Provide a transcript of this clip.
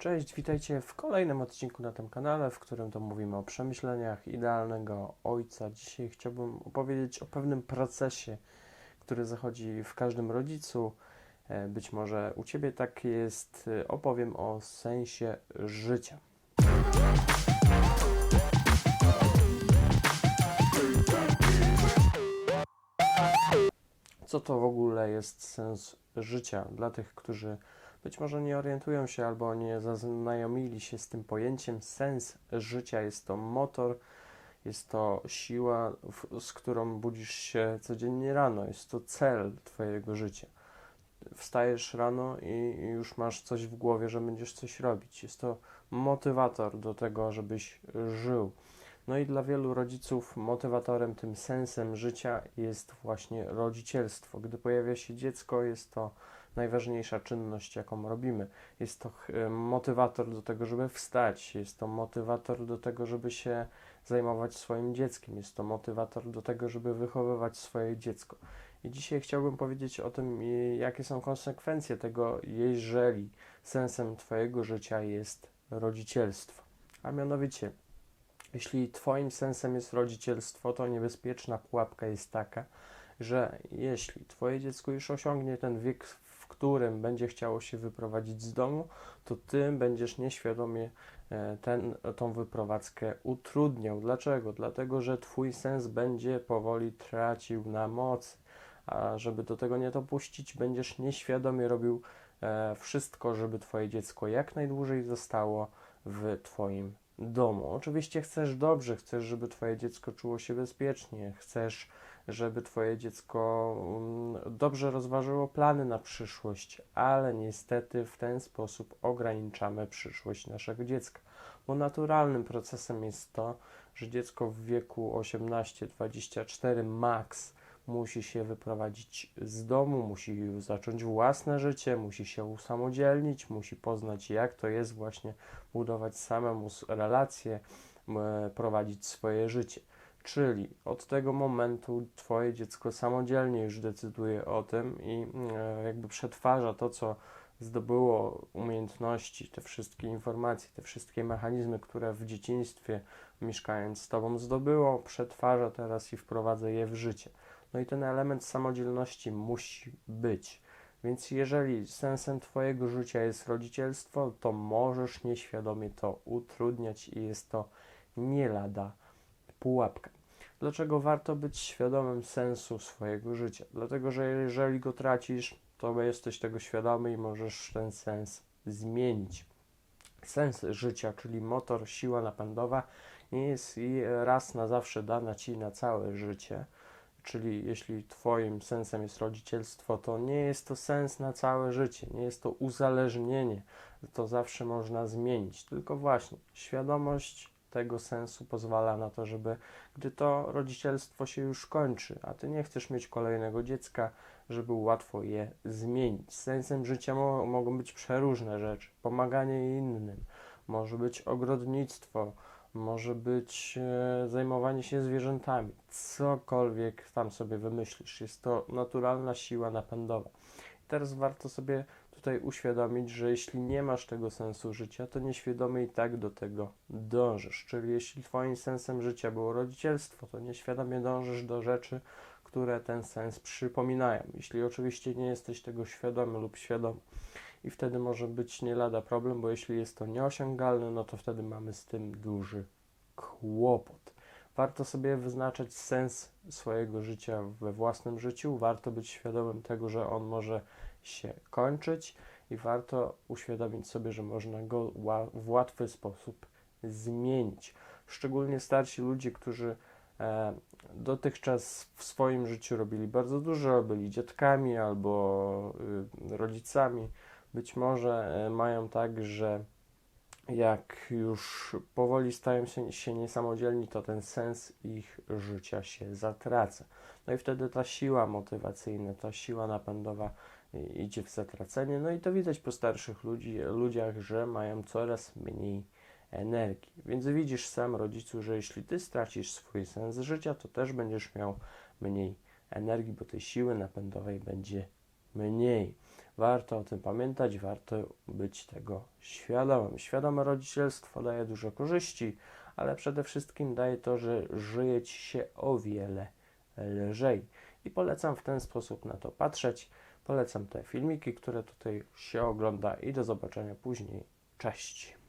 Cześć, witajcie w kolejnym odcinku na tym kanale, w którym to mówimy o przemyśleniach idealnego ojca. Dzisiaj chciałbym opowiedzieć o pewnym procesie, który zachodzi w każdym rodzicu. E, Być może u Ciebie tak jest. E, Opowiem o sensie życia. Co to w ogóle jest sens życia dla tych, którzy być może nie orientują się albo nie zaznajomili się z tym pojęciem. Sens życia jest to motor, jest to siła, z którą budzisz się codziennie rano, jest to cel Twojego życia. Wstajesz rano i już masz coś w głowie, że będziesz coś robić. Jest to motywator do tego, żebyś żył. No i dla wielu rodziców motywatorem, tym sensem życia jest właśnie rodzicielstwo. Gdy pojawia się dziecko, jest to najważniejsza czynność, jaką robimy. Jest to ch- motywator do tego, żeby wstać, jest to motywator do tego, żeby się zajmować swoim dzieckiem, jest to motywator do tego, żeby wychowywać swoje dziecko. I dzisiaj chciałbym powiedzieć o tym, jakie są konsekwencje tego, jeżeli sensem Twojego życia jest rodzicielstwo. A mianowicie, jeśli Twoim sensem jest rodzicielstwo, to niebezpieczna pułapka jest taka, że jeśli Twoje dziecko już osiągnie ten wiek, którym będzie chciało się wyprowadzić z domu, to Ty będziesz nieświadomie e, ten, tą wyprowadzkę utrudniał. Dlaczego? Dlatego, że Twój sens będzie powoli tracił na mocy. A żeby do tego nie dopuścić, będziesz nieświadomie robił e, wszystko, żeby Twoje dziecko jak najdłużej zostało w Twoim domu. Oczywiście chcesz dobrze, chcesz, żeby Twoje dziecko czuło się bezpiecznie, chcesz, żeby Twoje dziecko mm, dobrze rozważyło plany na przyszłość, ale niestety w ten sposób ograniczamy przyszłość naszego dziecka, bo naturalnym procesem jest to, że dziecko w wieku 18-24 max musi się wyprowadzić z domu, musi zacząć własne życie, musi się usamodzielnić, musi poznać, jak to jest właśnie budować samemu relacje, prowadzić swoje życie. Czyli od tego momentu Twoje dziecko samodzielnie już decyduje o tym i e, jakby przetwarza to, co zdobyło umiejętności, te wszystkie informacje, te wszystkie mechanizmy, które w dzieciństwie mieszkając z Tobą zdobyło, przetwarza teraz i wprowadza je w życie. No i ten element samodzielności musi być. Więc jeżeli sensem Twojego życia jest rodzicielstwo, to możesz nieświadomie to utrudniać i jest to nie lada pułapka. Dlaczego warto być świadomym sensu swojego życia? Dlatego, że jeżeli go tracisz, to jesteś tego świadomy i możesz ten sens zmienić. Sens życia, czyli motor, siła napędowa, nie jest raz na zawsze dana ci na całe życie. Czyli jeśli Twoim sensem jest rodzicielstwo, to nie jest to sens na całe życie, nie jest to uzależnienie, to zawsze można zmienić. Tylko właśnie świadomość tego sensu pozwala na to, żeby gdy to rodzicielstwo się już kończy, a Ty nie chcesz mieć kolejnego dziecka, żeby łatwo je zmienić. Sensem życia mo- mogą być przeróżne rzeczy, pomaganie innym, może być ogrodnictwo, może być e, zajmowanie się zwierzętami, cokolwiek tam sobie wymyślisz. Jest to naturalna siła napędowa. I teraz warto sobie tutaj uświadomić, że jeśli nie masz tego sensu życia, to nieświadomie i tak do tego dążysz. Czyli jeśli Twoim sensem życia było rodzicielstwo, to nieświadomie dążysz do rzeczy, które ten sens przypominają. Jeśli oczywiście nie jesteś tego świadomy lub świadomy. I wtedy może być nie lada problem, bo jeśli jest to nieosiągalne, no to wtedy mamy z tym duży kłopot. Warto sobie wyznaczać sens swojego życia we własnym życiu, warto być świadomym tego, że on może się kończyć i warto uświadomić sobie, że można go w łatwy sposób zmienić. Szczególnie starsi ludzie, którzy e, dotychczas w swoim życiu robili bardzo dużo, byli dziadkami albo y, rodzicami, być może e, mają tak, że jak już powoli stają się, się niesamodzielni, to ten sens ich życia się zatraca. No i wtedy ta siła motywacyjna, ta siła napędowa i- idzie w zatracenie. No i to widać po starszych ludzi, ludziach, że mają coraz mniej energii. Więc widzisz sam, rodzicu, że jeśli ty stracisz swój sens życia, to też będziesz miał mniej energii, bo tej siły napędowej będzie mniej. Warto o tym pamiętać, warto być tego świadomym. Świadome rodzicielstwo daje dużo korzyści, ale przede wszystkim daje to, że żyje ci się o wiele lżej. I polecam w ten sposób na to patrzeć. Polecam te filmiki, które tutaj się ogląda i do zobaczenia później. Cześć.